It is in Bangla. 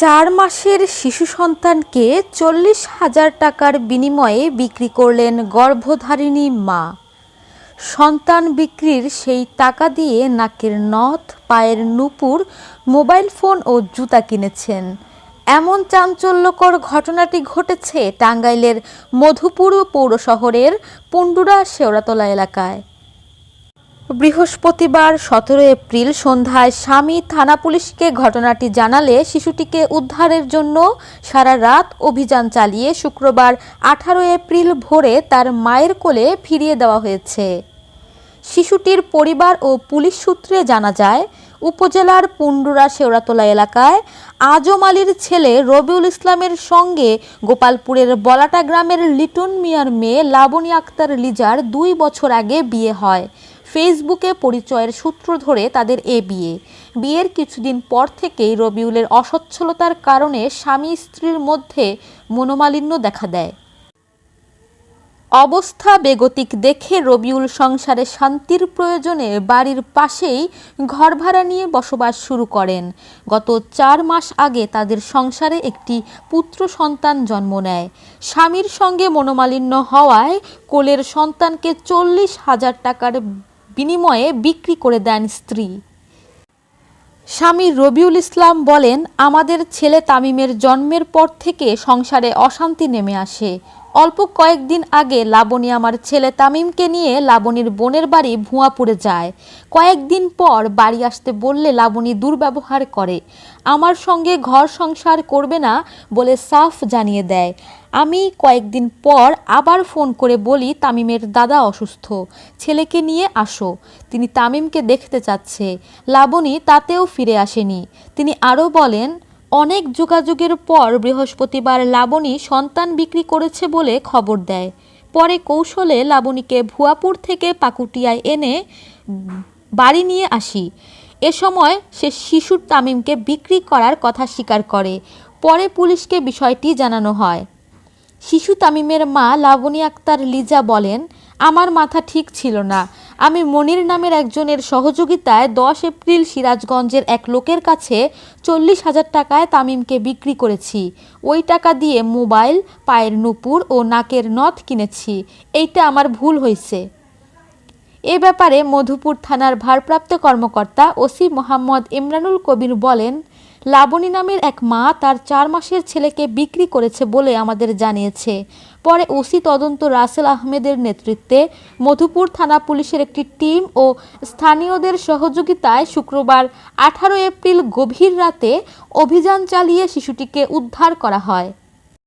চার মাসের শিশু সন্তানকে চল্লিশ হাজার টাকার বিনিময়ে বিক্রি করলেন গর্ভধারিণী মা। সন্তান বিক্রির সেই টাকা দিয়ে নাকের নথ, পায়ের নুপুর, মোবাইল ফোন ও জুতা কিনেছেন। এমন চাঞ্চল্যকর ঘটনাটি ঘটেছে টাঙ্গাইলের মধুপুর পৌর শহরের পুন্ডুরা শেওড়াতলা এলাকায়। বৃহস্পতিবার সতেরো এপ্রিল সন্ধ্যায় স্বামী থানা পুলিশকে ঘটনাটি জানালে শিশুটিকে উদ্ধারের জন্য সারা রাত অভিযান চালিয়ে শুক্রবার আঠারো এপ্রিল ভোরে তার মায়ের কোলে ফিরিয়ে দেওয়া হয়েছে। শিশুটির পরিবার ও পুলিশ সূত্রে জানা যায়, উপজেলার পুন্ডুরা শেওড়াতলা এলাকায় আজম আলীর ছেলে রবিউল ইসলামের সঙ্গে গোপালপুরের বলাটা গ্রামের লিটন মিয়ার মেয়ে লাবণী আক্তার লিজার দুই বছর আগে বিয়ে হয়। ফেসবুকে পরিচয়ের সূত্র ধরে তাদের এ বিয়ে। বিয়ের কিছুদিন পর থেকেই রবিউলের অসচ্ছলতার কারণে স্বামী স্ত্রীর মধ্যে মনোমালিন্য দেখা দেয়। অবস্থা বেগতিক দেখে রবিউল সংসারে শান্তির প্রয়োজনে বাড়ির পাশেই ঘর ভাড়া নিয়ে বসবাস শুরু করেন। গত চার মাস আগে তাদের সংসারে একটি পুত্র সন্তান জন্ম নেয়। স্বামীর সঙ্গে মনোমালিন্য হওয়ায় কোলের সন্তানকে চল্লিশ হাজার টাকার বিনিময়ে বিক্রি করে দেন স্ত্রী। স্বামী রবিউল ইসলাম বলেন, আমাদের ছেলে তামিমের জন্মের পর থেকে সংসারে অশান্তি নেমে আসে। অল্প কয়েকদিন আগে লাবণী আমার ছেলে তামিমকে নিয়ে লাবণীর বোনের বাড়ি ভুয়াপুরে যায়। কয়েকদিন পর বাড়ি আসতে বললে লাবণী দুর্ব্যবহার করে। আমার সঙ্গে ঘর সংসার করবে না বলে সাফ জানিয়ে দেয়। আমি কয়েকদিন পর আবার ফোন করে বলি তামিমের দাদা অসুস্থ, ছেলেকে নিয়ে আসো। তিনি তামিমকে দেখতে চাচ্ছে। লাবণী তাতেও ফিরে আসেনি। তিনি আরও বলেন, অনেক যোগাযোগের পর বৃহস্পতিবার লাবণী সন্তান বিক্রি করেছে বলে খবর দেয়। পরে কৌশলে লাবণীকে ভুয়াপুর থেকে পাকুটিয়ায় এনে বাড়ি নিয়ে আসি। এ সময় সে শিশুর তামিমকে বিক্রি করার কথা স্বীকার করে। পরে পুলিশকে বিষয়টি জানানো হয়। শিশু তামিমের মা লাবণী আক্তার লিজা বলেন, আমার মাথা ঠিক ছিল না। আমি মনির নামের একজনের সহযোগিতায় দশ এপ্রিল সিরাজগঞ্জের এক লোকের কাছে চল্লিশ হাজার টাকায় তামিমকে বিক্রি করেছি। ওই টাকা দিয়ে মোবাইল, পায়ের নুপুর ও নাকের নথ কিনেছি। এইটা আমার ভুল হয়েছে। এ ব্যাপারে মধুপুর থানার ভারপ্রাপ্ত কর্মকর্তা ওসি মোহাম্মদ ইমরানুল কবির বলেন লাবণী নামের এক মা তার চার মাসের ছেলেকে বিক্রি করেছে বলে আমাদের জানিয়েছে। পরে ওসি তদন্ত রাসেল আহমেদের নেতৃত্বে মধুপুর থানা পুলিশের একটি টিম ও স্থানীয়দের সহযোগিতায় শুক্রবার আঠারো এপ্রিল গভীর রাতে অভিযান চালিয়ে শিশুটিকে উদ্ধার করা হয়।